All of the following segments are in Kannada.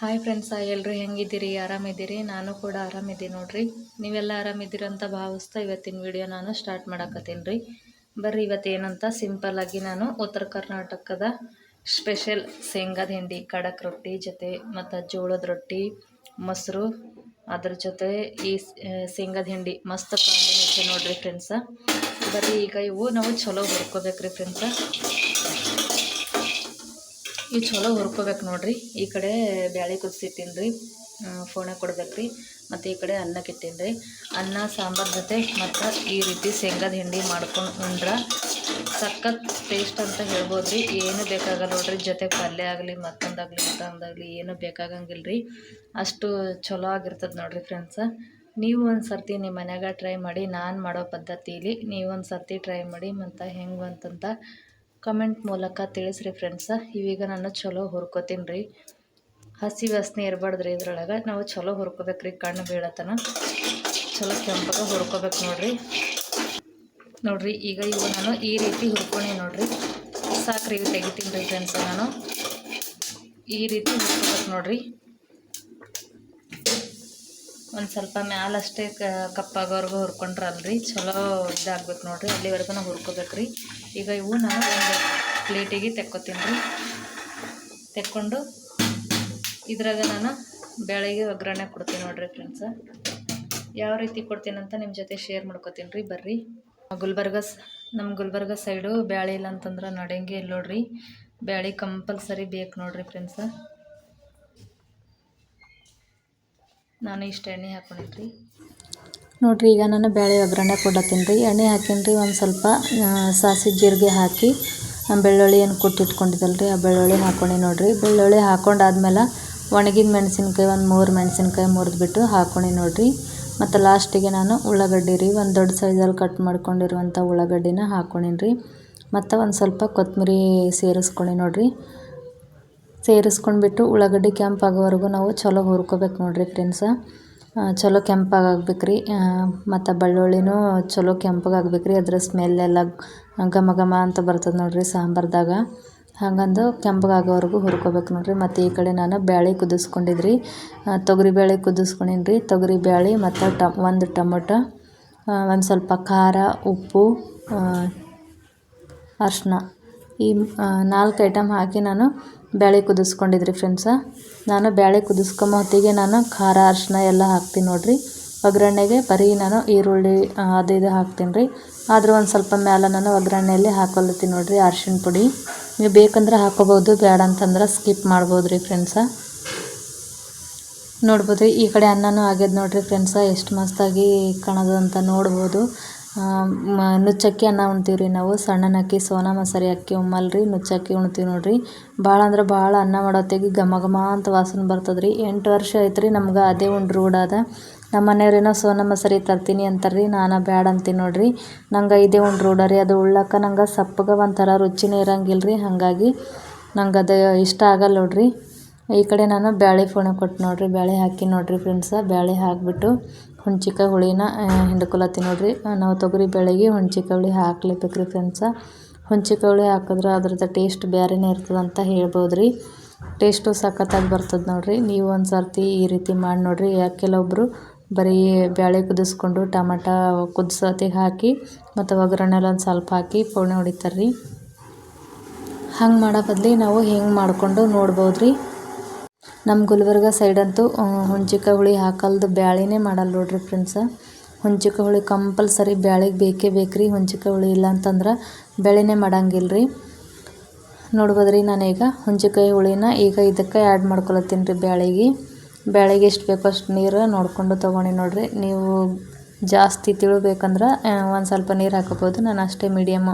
ಹಾಯ್ ಫ್ರೆಂಡ್ಸ ಎಲ್ಲರೂ ಹೆಂಗಿದ್ದೀರಿ? ಆರಾಮಿದ್ದೀರಿ? ನಾನು ಕೂಡ ಆರಾಮಿದ್ದೀನಿ ನೋಡಿರಿ. ನೀವೆಲ್ಲ ಆರಾಮಿದ್ದೀರಿ ಅಂತ ಭಾವಿಸ್ತಾ ಇವತ್ತಿನ ವಿಡಿಯೋ ನಾನು ಸ್ಟಾರ್ಟ್ ಮಾಡಾಕತ್ತೀನಿ ರೀ. ಬರ್ರಿ ಇವತ್ತು ಏನಂತ ಸಿಂಪಲ್ಲಾಗಿ ನಾನು ಉತ್ತರ ಕರ್ನಾಟಕದ ಸ್ಪೆಷಲ್ ಶೇಂಗಾದ ಹಿಂಡಿ ಕಡಕ್ ರೊಟ್ಟಿ ಜೊತೆ ಮತ್ತು ಜೋಳದ ರೊಟ್ಟಿ, ಮೊಸರು, ಅದ್ರ ಜೊತೆ ಈ ಶೇಂಗಾದ ಹಿಂಡಿ. ಮಸ್ತ್ ಕಾಂಬಿನೇಷನ್ ನೋಡಿರಿ ಫ್ರೆಂಡ್ಸ ಬರ್ರಿ ಈಗ ಇವು ನಾವು ಚಲೋ ಹುರ್ಕೋಬೇಕ್ರಿ ಫ್ರೆಂಡ್ಸ ಇವು ಚಲೋ ಹುರ್ಕೋಬೇಕು ನೋಡಿರಿ. ಈ ಕಡೆ ಬ್ಯಾಳಿ ಕುದಿಸಿಟ್ಟಿನಿ ರೀ ಫೋಣೆ ಕೊಡ್ಬೇಕು ರೀ ಮತ್ತು ಈ ಕಡೆ ಅನ್ನಕ್ಕೆ ರೀ ಅನ್ನ, ಸಾಂಬಾರು ಜೊತೆ ಮತ್ತು ಈ ರೀತಿ ಶೇಂಗಾದ ಹಿಂಡಿ ಮಾಡ್ಕೊಂಡು ಉಂಡ್ರೆ ಸಖತ್ ಟೇಸ್ಟ್ ಅಂತ ಹೇಳ್ಬೋದು ರೀ ಏನು ಬೇಕಾಗಲ್ಲ ನೋಡ್ರಿ. ಜೊತೆ ಪಲ್ಯ ಆಗಲಿ ಮತ್ತೊಂದಾಗಲಿ ಮತ್ತೊಂದಾಗಲಿ ಏನು ಬೇಕಾಗಂಗಿಲ್ಲ ರೀ ಅಷ್ಟು ಚಲೋ ಆಗಿರ್ತದೆ ನೋಡಿರಿ ಫ್ರೆಂಡ್ಸ ನೀವು ಒಂದು ಸರ್ತಿ ನಿಮ್ಮ ಮನ್ಯಾಗ ಟ್ರೈ ಮಾಡಿ, ನಾನು ಮಾಡೋ ಪದ್ಧತಿಲಿ ನೀವು ಒಂದು ಸರ್ತಿ ಟ್ರೈ ಮಾಡಿ, ಮತ್ತು ಹೆಂಗೆ ಅಂತಂತ ಕಮೆಂಟ್ ಮೂಲಕ ತಿಳಿಸ್ರಿ ಫ್ರೆಂಡ್ಸ ಇವೀಗ ನಾನು ಚಲೋ ಹುರ್ಕೋತೀನಿ ರೀ. ಹಸಿ ವಾಸನೆ ಇರಬಾರ್ದು ರೀ ಇದ್ರೊಳಗೆ. ನಾವು ಚಲೋ ಹುರ್ಕೋಬೇಕು ರೀ ಕಣ್ಣು ಬೀಳತನ. ಚಲೋ ಕೆಂಪಗೆ ಹುರ್ಕೋಬೇಕು ನೋಡ್ರಿ. ನೋಡ್ರಿ, ಈಗ ಇವು ನಾನು ಈ ರೀತಿ ಹುರ್ಕೊಂಡೆ ನೋಡ್ರಿ. ಸಾಕ್ರಿ, ಇವು ತೆಗಿತೀನಿ ರೀ ಫ್ರೆಂಡ್ಸ ನಾನು. ಈ ರೀತಿ ಹುರ್ಕೋಬೇಕು ನೋಡ್ರಿ. ಒಂದು ಸ್ವಲ್ಪ ಮ್ಯಾಲಷ್ಟೇ ಕಪ್ಪಾಗೋವರೆಗೂ ಹುರ್ಕೊಂಡ್ರಲ್ರಿ. ಚಲೋ ಇದಾಗ್ಬೇಕು ನೋಡಿರಿ. ಅಲ್ಲಿವರೆಗೂ ನಾವು ಹುರ್ಕೋಬೇಕು ರೀ ಈಗ ಇವು ನಾನು ಒಂದು ಪ್ಲೇಟಿಗೆ ತೆಕ್ಕೋತೀನಿ ರೀ ತೆಕ್ಕೊಂಡು ಇದ್ರಾಗ ನಾನು ಬೆಳಗ್ಗೆ ಒಗ್ಗರಣೆ ಕೊಡ್ತೀನಿ ನೋಡಿರಿ ಫ್ರೆಂಡ್ಸ ಯಾವ ರೀತಿ ಕೊಡ್ತೀನಿ ಅಂತ ನಿಮ್ಮ ಜೊತೆ ಶೇರ್ ಮಾಡ್ಕೊತೀನಿ ರೀ ಬರ್ರಿ ಗುಲ್ಬರ್ಗ ನಮ್ಮ ಗುಲ್ಬರ್ಗ ಸೈಡು ಬ್ಯಾಳಿ ಇಲ್ಲ ಅಂತಂದ್ರೆ ನಡೆಯಂಗೆ ಇಲ್ಲ ನೋಡ್ರಿ. ಬ್ಯಾಳೆ ಕಂಪಲ್ಸರಿ ಬೇಕು ನೋಡ್ರಿ ಫ್ರೆಂಡ್ಸ ನಾನು ಇಷ್ಟು ಎಣ್ಣೆ ಹಾಕ್ಕೊಂಡಿದ್ರಿ ನೋಡಿರಿ, ಈಗ ನಾನು ಬೇಳೆ ಒಗ್ಗರಣೆ ಕೊಡತ್ತೀನಿ ರೀ. ಎಣ್ಣೆ ಹಾಕೀನಿ ರೀ, ಒಂದು ಸ್ವಲ್ಪ ಸಾಸಿವೆ ಜೀರಿಗೆ ಹಾಕಿ ಬೆಳ್ಳುಳ್ಳಿ ಏನು ಕುಟ್ಟಿಟ್ಕೊಂಡಿದ್ದಲ್ಲ ರೀ ಆ ಬೆಳ್ಳುಳ್ಳಿ ಹಾಕೊಂಡು ನೋಡಿರಿ. ಬೆಳ್ಳುಳ್ಳಿ ಹಾಕೊಂಡಾದ್ಮೇಲೆ ಒಣಗಿದ ಮೆಣಸಿನ್ಕಾಯಿ, ಒಂದು ಮೂರು ಮೆಣಸಿನ್ಕಾಯಿ ಮುರಿದ್ಬಿಟ್ಟು ಹಾಕೊಂಡು ನೋಡಿರಿ. ಮತ್ತು ಲಾಸ್ಟಿಗೆ ನಾನು ಉಳ್ಳಾಗಡ್ಡಿ ರೀ, ಒಂದು ದೊಡ್ಡ ಸೈಜಲ್ಲಿ ಕಟ್ ಮಾಡ್ಕೊಂಡಿರುವಂಥ ಉಳ್ಳಾಗಡ್ಡಿನ ಹಾಕ್ಕೊಂಡೀನಿ ರೀ ಮತ್ತು ಒಂದು ಸ್ವಲ್ಪ ಕೊತ್ತಂಬರಿ ಸೇರಿಸ್ಕೊಳ್ಳಿ ನೋಡ್ರಿ. ಸೇರಿಸ್ಕೊಂಡ್ಬಿಟ್ಟು ಉಳ್ಳಾಗಡ್ಡಿ ಕೆಂಪಾಗೋವರೆಗೂ ನಾವು ಚಲೋ ಹುರ್ಕೋಬೇಕು ನೋಡಿರಿ ಫ್ರೆಂಡ್ಸ ಚಲೋ ಕೆಂಪಾಗಬೇಕು ರೀ ಮತ್ತು ಬೆಳ್ಳುಳ್ಳಿನೂ ಚಲೋ ಕೆಂಪಗಾಗ್ಬೇಕು ರೀ ಅದರ ಸ್ಮೆಲ್ ಎಲ್ಲ ಘಮ ಘಮ ಅಂತ ಬರ್ತದೆ ನೋಡಿರಿ ಸಾಂಬಾರ್ದಾಗ. ಹಾಗಂದು ಕೆಂಪಗಾಗೋವರೆಗೂ ಹುರ್ಕೋಬೇಕು ನೋಡಿರಿ. ಮತ್ತು ಈ ಕಡೆ ನಾನು ಬ್ಯಾಳಿ ಕುದಿಸ್ಕೊಂಡಿದ್ರಿ. ತೊಗರಿ ಬೇಳೆ ಕುದಿಸ್ಕೊಂಡೀನಿ ತೊಗರಿ ಬೇಳೆ ಮತ್ತು ಟ ಒಂದು ಟೊಮೊಟೊ ಒಂದು ಸ್ವಲ್ಪ ಖಾರ, ಉಪ್ಪು ಅರ್ಶಿನ ಈ ನಾಲ್ಕು ಐಟಮ್ ಹಾಕಿ ನಾನು ಬೇಳೆ ಕುದಿಸ್ಕೊಂಡಿದ್ರಿ ಫ್ರೆಂಡ್ಸ ನಾನು ಬೇಳೆ ಕುದಿಸ್ಕೊಂಬ ಹೊತ್ತಿಗೆ ನಾನು ಖಾರ ಅರ್ಶಿನ ಎಲ್ಲ ಹಾಕ್ತೀನಿ ನೋಡಿರಿ. ಒಗ್ಗರಣೆಗೆ ಬರೀ ನಾನು ಈರುಳ್ಳಿ ಅದು ಇದು ಹಾಕ್ತೀನಿ ರೀ. ಆದರೂ ಒಂದು ಸ್ವಲ್ಪ ಮೇಲೆ ನಾನು ಒಗ್ಗರಣೆಯಲ್ಲಿ ಹಾಕೊಲತ್ತೀನಿ ನೋಡಿರಿ ಅರ್ಶಿನ ಪುಡಿ. ನೀವು ಬೇಕಂದ್ರೆ ಹಾಕೋಬೋದು ಬೇಡ ಅಂತಂದ್ರೆ ಸ್ಕಿಪ್ ಮಾಡ್ಬೋದು ರೀ ಫ್ರೆಂಡ್ಸ ನೋಡ್ಬೋದು ರೀ, ಈ ಕಡೆ ಅನ್ನನೂ ಆಗ್ಯದ ನೋಡಿರಿ ಫ್ರೆಂಡ್ಸ ಎಷ್ಟು ಮಸ್ತಾಗಿ ಕಾಣೋದು ಅಂತ ನೋಡ್ಬೋದು. ನುಚ್ಚಕ್ಕಿ ಅನ್ನ ಉಣ್ತೀವಿ ರೀ ನಾವು. ಸಣ್ಣನ ಅಕ್ಕಿ ಸೋನಾ ಮಸೂರಿ ಅಕ್ಕಿ ಉಮ್ಮಲ್ರಿ, ನುಚ್ಚಕ್ಕಿ ಉಣ್ತೀವಿ ನೋಡ್ರಿ. ಭಾಳ ಅಂದ್ರೆ ಭಾಳ ಅನ್ನ ಮಾಡೋತ್ತಿಗೆ ಘಮ ಘಮ ಅಂತ ವಾಸನೆ ಬರ್ತದೆ ರೀ ಎಂಟು ವರ್ಷ ಆಯ್ತು ರೀ ನಮ್ಗೆ ಅದೇ ಉಂಡು ರೂಢಾದ ನಮ್ಮ ಮನೆಯವ್ರೇನೋ ಸೋನಾ, ಮಸೂರಿ ತರ್ತೀನಿ ಅಂತಾರೆ ರೀ ನಾನು ಬ್ಯಾಡ ಅಂತೀನಿ ನೋಡ್ರಿ. ನಂಗೆ ಇದೇ ಉಂಡು ರೂಢ ರೀ. ಅದು ಉಳ್ಳಕ್ಕ ನಂಗೆ ಸಪ್ಪಗೆ ಒಂಥರ ರುಚಿನೇ ಇರಂಗಿಲ್ಲ ರೀ ಹಾಗಾಗಿ ನಂಗೆ ಅದು ಇಷ್ಟ ಆಗಲ್ಲ ನೋಡ್ರಿ. ಈ ಕಡೆ ನಾನು ಬ್ಯಾಳೆ ಫೋಣ ಕೊಟ್ಟು ನೋಡ್ರಿ. ಬ್ಯಾಳೆ ಹಾಕಿ ನೋಡ್ರಿ ಫ್ರೆಂಡ್ಸ. ಬ್ಯಾಳೆ ಹಾಕಿಬಿಟ್ಟು ಹುಣ್ಚಿಕಾಯಿ ಹುಳಿನ ಹಿಂಡ್ಕೊಳತ್ತೀನಿ ನೋಡ್ರಿ. ನಾವು ತೊಗರಿ ಬೇಳೆಗೆ ಹುಣ್ಚಿಕಾಯಿ ಹುಳಿ ಹಾಕ್ಲೇಬೇಕು ರೀ ಫ್ರೆಂಡ್ಸ ಹುಣ್ಚಿಕಾಯಿ ಹುಳಿ ಹಾಕಿದ್ರೆ ಅದ್ರದ್ದು ಟೇಸ್ಟ್ ಬೇರೆನೇ ಇರ್ತದೆ ಅಂತ ಹೇಳ್ಬೋದು ರೀ ಟೇಸ್ಟು ಸಖತ್ತಾಗಿ ಬರ್ತದೆ ನೋಡ್ರಿ. ನೀವು ಒಂದು ಸರ್ತಿ ಈ ರೀತಿ ಮಾಡಿ ನೋಡ್ರಿ. ಯಾಕೆ ಕೆಲವೊಬ್ಬರು ಬರೀ ಬೇಳೆ ಕುದಿಸ್ಕೊಂಡು ಟಮಾಟ ಕುದಿಸೋತಿಗೆ ಹಾಕಿ ಮತ್ತು ಒಗ್ಗರಣೆಲ್ಲ ಒಂದು ಸ್ವಲ್ಪ ಹಾಕಿ ಫೋಣೆ ಹೊಡಿತಾರೆ ರೀ ಹಂಗೆ ಮಾಡೋ ಬದಲಿ ನಾವು ಹೆಂಗೆ ಮಾಡಿಕೊಂಡು ನೋಡ್ಬೋದು ರೀ ನಮ್ಮ ಗುಲ್ಬರ್ಗ ಸೈಡಂತೂ ಹುಣ್ಚಿಕಾಯಿ ಹುಳಿ ಹಾಕಲ್ದು ಬ್ಯಾಳಿನೇ ಮಾಡಲ್ಲ ನೋಡ್ರಿ ಫ್ರೆಂಡ್ಸ ಹುಂಚಿಕಾಯಿ ಹುಳಿ ಕಂಪಲ್ಸರಿ ಬ್ಯಾಳಿಗೆ ಬೇಕೇ ಬೇಕ್ರಿ ರೀ ಹುಣ್ಚಿಕಾಯಿ ಹುಳಿ ಇಲ್ಲ ಅಂತಂದ್ರೆ ಬೆಳೆನೇ ಮಾಡಂಗಿಲ್ಲ ರೀ ನೋಡ್ಬೋದು ರೀ ನಾನೀಗ ಹುಂಚಿಕಾಯಿ ಹುಳಿನ ಈಗ ಇದಕ್ಕೆ ಆ್ಯಡ್ ಮಾಡ್ಕೊಳತ್ತೀನಿ ರೀ ಬ್ಯಾಳಿಗೆ. ಬ್ಯಾಳಿಗೆ ಎಷ್ಟು ಬೇಕೋ ಅಷ್ಟು ನೀರು ನೋಡಿಕೊಂಡು ತೊಗೊಂಡು ನೋಡ್ರಿ. ನೀವು ಜಾಸ್ತಿ ತಿಳಬೇಕಂದ್ರೆ ಒಂದು ಸ್ವಲ್ಪ ನೀರು ಹಾಕೋಬೋದು. ನಾನು ಅಷ್ಟೇ ಮೀಡಿಯಮ್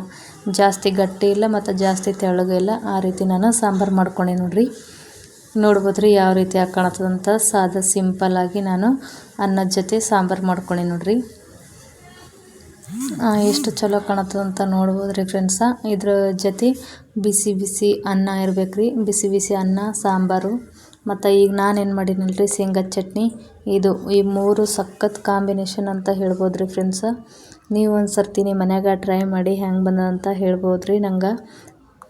ಜಾಸ್ತಿ ಗಟ್ಟಿ ಇಲ್ಲ ಮತ್ತು ಜಾಸ್ತಿ ತೆಳ್ಳಗೆ ಇಲ್ಲ. ಆ ರೀತಿ ನಾನು ಸಾಂಬಾರು ಮಾಡ್ಕೊಂಡೆ ನೋಡ್ರಿ. ನೋಡ್ಬೋದು ರೀ ಯಾವ ರೀತಿ ಕಾಣತ್ತದಂತ. ಸಾದಾ ಸಿಂಪಲ್ಲಾಗಿ ನಾನು ಅನ್ನದ ಜೊತೆ ಸಾಂಬಾರು ಮಾಡ್ಕೊಂಡೆ ನೋಡ್ರಿ. ಎಷ್ಟು ಚಲೋ ಕಾಣತ್ತದಂತ ನೋಡ್ಬೋದು ರೀ ಫ್ರೆಂಡ್ಸ ಇದ್ರ ಜೊತೆ ಬಿಸಿ ಬಿಸಿ ಅನ್ನ ಇರ್ಬೇಕು ರೀ ಬಿಸಿ ಬಿಸಿ ಅನ್ನ, ಸಾಂಬಾರು. ಮತ್ತು ಈಗ ನಾನು ಏನು ಮಾಡೀನಲ್ರಿ ಶೇಂಗದ ಚಟ್ನಿ. ಇದು ಈ ಮೂರು ಸಖತ್ ಕಾಂಬಿನೇಷನ್ ಅಂತ ಹೇಳ್ಬೋದು ರೀ ಫ್ರೆಂಡ್ಸ ನೀವು ಒಂದು ಸರ್ತಿ ನಿಮ್ಮ ಮನ್ಯಾಗ ಟ್ರೈ ಮಾಡಿ ಹೆಂಗೆ ಬಂದದಂತ ಹೇಳ್ಬೋದು ರೀ ನಂಗೆ.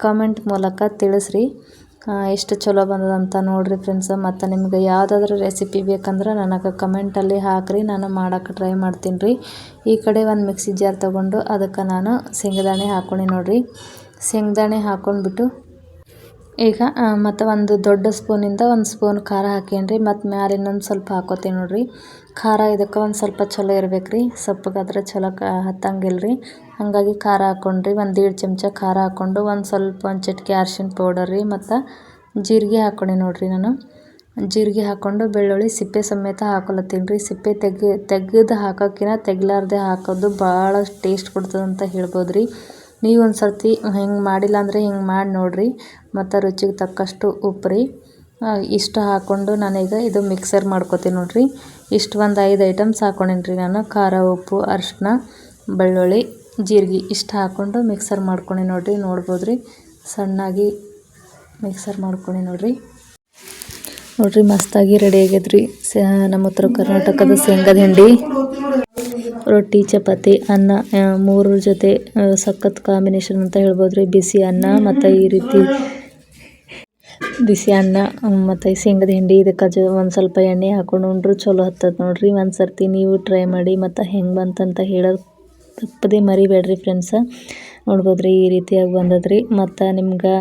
ಕಾಮೆಂಟ್ ಮೂಲಕ ತಿಳಿಸ್ರಿ. ಎಷ್ಟು ಚಲೋ ಬಂದದಂತ ನೋಡಿರಿ ಫ್ರೆಂಡ್ಸ್ ಮತ್ತು ನಿಮ್ಗೆ ಯಾವುದಾದ್ರೂ ರೆಸಿಪಿ ಬೇಕಂದ್ರೆ ನನಗೆ ಕಮೆಂಟಲ್ಲಿ ಹಾಕಿರಿ. ನಾನು ಮಾಡೋಕೆ ಟ್ರೈ ಮಾಡ್ತೀನಿ ರೀ. ಈ ಕಡೆ ಒಂದು ಮಿಕ್ಸಿ ಜಾರ್ ತೊಗೊಂಡು ಅದಕ್ಕೆ ನಾನು ಶೇಂಗದಾಣೆ ಹಾಕ್ಕೊಂಡು ನೋಡಿರಿ. ಶೇಂಗದಾಣೆ ಹಾಕೊಂಡ್ಬಿಟ್ಟು ಈಗ ಮತ್ತು ಒಂದು ದೊಡ್ಡ ಸ್ಪೂನಿಂದ ಒಂದು ಸ್ಪೂನ್ ಖಾರ ಹಾಕೇನಿ ಮತ್ತು ಮ್ಯಾಲೆ ಇನ್ನೊಂದು ಸ್ವಲ್ಪ ಹಾಕೋತೀನಿ ನೋಡಿರಿ. ಖಾರ ಇದಕ್ಕೆ ಒಂದು ಸ್ವಲ್ಪ ಚಲೋ ಇರ್ಬೇಕು ರೀ ಸೊಪ್ಪಗಾದ್ರೆ ಚಲೋ ಕ ಹತ್ತಂಗಿಲ್ಲ ರೀ ಹಾಗಾಗಿ ಖಾರ ಹಾಕ್ಕೊಂಡ್ರಿ ಒಂದು ದೀಡ್ ಚಮಚ ಖಾರ ಹಾಕ್ಕೊಂಡು ಒಂದು ಸ್ವಲ್ಪ ಒಂದು ಚಿಟಿಕೆ ಅರ್ಶಿನ ಪೌಡರ್ ರೀ, ಮತ್ತು ಜೀರಿಗೆ ಹಾಕ್ಕೊಂಡೆ ನೋಡಿರಿ ನಾನು. ಜೀರಿಗೆ ಹಾಕ್ಕೊಂಡು ಬೆಳ್ಳುಳ್ಳಿ ಸಿಪ್ಪೆ ಸಮೇತ ಹಾಕೊಳತ್ತೀನಿ ರೀ. ಸಿಪ್ಪೆ ತೆಗೆ ತೆಗೆದು ಹಾಕೋಕ್ಕಿಂತ ತೆಗ್ಲಾರ್ದೆ ಹಾಕೋದು ಭಾಳ ಟೇಸ್ಟ್ ಕೊಡ್ತದಂತ ಹೇಳ್ಬೋದು ರೀ. ನೀವು ಒಂದು ಸರ್ತಿ ಹಿಂಗೆ ಮಾಡಿಲ್ಲ ಅಂದರೆ ಹಿಂಗೆ ಮಾಡಿ ನೋಡಿರಿ, ಮತ್ತು ರುಚಿಗೆ ತಕ್ಕಷ್ಟು ಉಪ್ಪು ರೀ. ಇಷ್ಟು ಹಾಕ್ಕೊಂಡು ನಾನೀಗ ಇದು ಮಿಕ್ಸರ್ ಮಾಡ್ಕೊತೀನಿ ನೋಡಿರಿ. ಇಷ್ಟು ಒಂದು ಐದು ಐಟಮ್ಸ್ ಹಾಕ್ಕೊಂಡೀನಿ ನಾನು, ಖಾರ, ಉಪ್ಪು, ಅರಿಶಿನ. ಬೆಳ್ಳುಳ್ಳಿ, ಜೀರಿಗೆ ಇಷ್ಟು ಹಾಕ್ಕೊಂಡು ಮಿಕ್ಸರ್ ಮಾಡ್ಕೊಂಡು ನೋಡಿರಿ ನೋಡ್ಬೋದು ರೀ ಸಣ್ಣಾಗಿ ಮಿಕ್ಸರ್ ಮಾಡ್ಕೊಂಡು ನೋಡಿರಿ. ನೋಡಿರಿ, ಮಸ್ತಾಗಿ ರೆಡಿ ಆಗ್ಯದ್ರಿ. ನಮ್ಮ ಉತ್ತರ ಕರ್ನಾಟಕದ ಶೇಂಗದ ಹಿಂಡಿ, ರೊಟ್ಟಿ, ಚಪಾತಿ, ಅನ್ನ ಮೂರರ ಜೊತೆ ಸಖತ್ ಕಾಂಬಿನೇಷನ್ ಅಂತ ಹೇಳ್ಬೋದು ರೀ ಬಿಸಿ ಅನ್ನ ಮತ್ತು ಈ ರೀತಿ ಬಿಸಿ ಅನ್ನ ಮತ್ತು ಶೇಂಗದ ಹಿಂಡಿ, ಇದಕ್ಕೆ ಜ, ಒಂದು ಸ್ವಲ್ಪ ಎಣ್ಣೆ ಹಾಕೊಂಡು ಉಂಡ್ರು ಚಲೋ ಹತ್ತದ ನೋಡ್ರಿ. ಒಂದು ಸರ್ತಿ ನೀವು ಟ್ರೈ ಮಾಡಿ ಮತ್ತು ಹೆಂಗೆ ಬಂತಂತ ಹೇಳೋದು ತಪ್ಪದೇ ಮರಿಬೇಡ್ರಿ ಫ್ರೆಂಡ್ಸ ನೋಡ್ಬೋದು ರೀ ಈ ರೀತಿಯಾಗಿ ಬಂದದ್ರಿ. ಮತ್ತು ನಿಮ್ಗೆ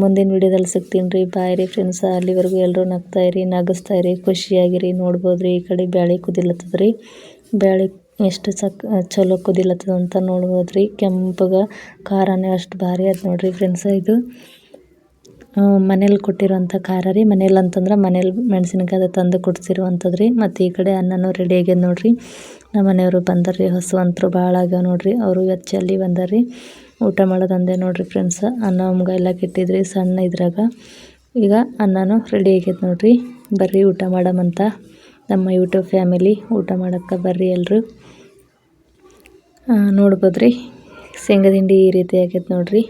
ಮುಂದಿನ ವಿಡಿಯೋದಲ್ಲಿ ಸಿಗ್ತೀನಿ ರೀ. ಬಾಯ್ ರೀ ಫ್ರೆಂಡ್ಸ ಅಲ್ಲಿವರೆಗೂ ಎಲ್ಲರೂ ನಗ್ತಾಯಿರಿ ನಗಿಸ್ತಾಯಿರಿ ಖುಷಿಯಾಗಿರಿ. ನೋಡ್ಬೋದು ರೀ ಈ ಕಡೆ ಬ್ಯಾಳಿ ಕುದಿಲತ್ತದ ರೀ ಬ್ಯಾಳಿ ಎಷ್ಟು ಸಕ್, ಚಲೋ ಕುದಿಲತ್ತದ ಅಂತ ನೋಡ್ಬೋದು ರೀ ಕೆಂಪಗೆ ಖಾರನೇ ಅಷ್ಟು ಭಾರಿ ಆಯ್ತು ನೋಡ್ರಿ ಫ್ರೆಂಡ್ಸ ಇದು ಮನೇಲಿ ಕೊಟ್ಟಿರುವಂಥ ಖಾರ ರೀ. ಮನೇಲಿ ಅಂತಂದ್ರೆ ಮನೇಲಿ ಮೆಣಸಿನಕಾಯಿ ತಂದು ಕೊಡ್ಸಿರುವಂಥದ್ದು ರೀ ಮತ್ತು ಈ ಕಡೆ ಅನ್ನನೂ ರೆಡಿ ಆಗ್ಯದ ನೋಡಿರಿ. ನಮ್ಮ ಮನೆಯವರು ಬಂದಾರ್ರಿ, ಹಸುವಂತರು ಭಾಳ ಆಗ್ಯಾವ ನೋಡ್ರಿ, ಅವರು ಇವತ್ತು ಬಂದಾರೆ ರೀ ಊಟ ಮಾಡೋದಂದೆ ನೋಡಿರಿ ಫ್ರೆಂಡ್ಸ ಅನ್ನ ನಮ್ಗೆ ಎಲ್ಲ ಕೆಟ್ಟಿದ್ರಿ ಸಣ್ಣ ಇದ್ರಾಗ. ಈಗ ಅನ್ನನೂ ರೆಡಿ ಆಗೈತೆ ನೋಡಿರಿ. ಬರ್ರಿ ಊಟ ಮಾಡಮಂತ ನಮ್ಮ ಯೂಟ್ಯೂಬ್ ಫ್ಯಾಮಿಲಿ ಊಟ ಮಾಡೋಕ್ಕೆ ಬರ್ರಿ ಎಲ್ಲರೂ ನೋಡ್ಬೋದು ರೀ ಶೇಂಗದ ಹಿಂಡಿ ಈ ರೀತಿ ಆಗೈತೆ ನೋಡಿರಿ.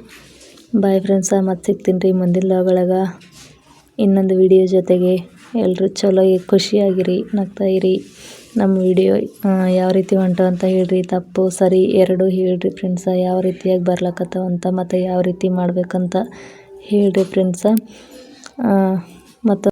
ಬಾಯ್ ಫ್ರೆಂಡ್ಸ ಮತ್ತೆ ಸಿಗ್ತೀನಿ ರೀ ಮುಂದಿನ ಲಾಗೊಳಗೆ ಇನ್ನೊಂದು ವಿಡಿಯೋ ಜೊತೆಗೆ ಎಲ್ಲರೂ ಚಲೋ ಖುಷಿಯಾಗಿರಿ, ನಗ್ತಾ ಇರಿ. ನಮ್ಮ ವಿಡಿಯೋ ಯಾವ ರೀತಿ ಹೊಂಟು ಅಂತ ಹೇಳ್ರಿ, ತಪ್ಪು, ಸರಿ, ಎರಡು ಹೇಳ್ರಿ ಫ್ರೆಂಡ್ಸ ಯಾವ ರೀತಿಯಾಗಿ ಬರ್ಲಾಕತ್ತವ ಅಂತ, ಮತ್ತು ಯಾವ ರೀತಿ ಮಾಡಬೇಕಂತ ಹೇಳ್ರಿ ಫ್ರೆಂಡ್ಸ ಮತ್ತು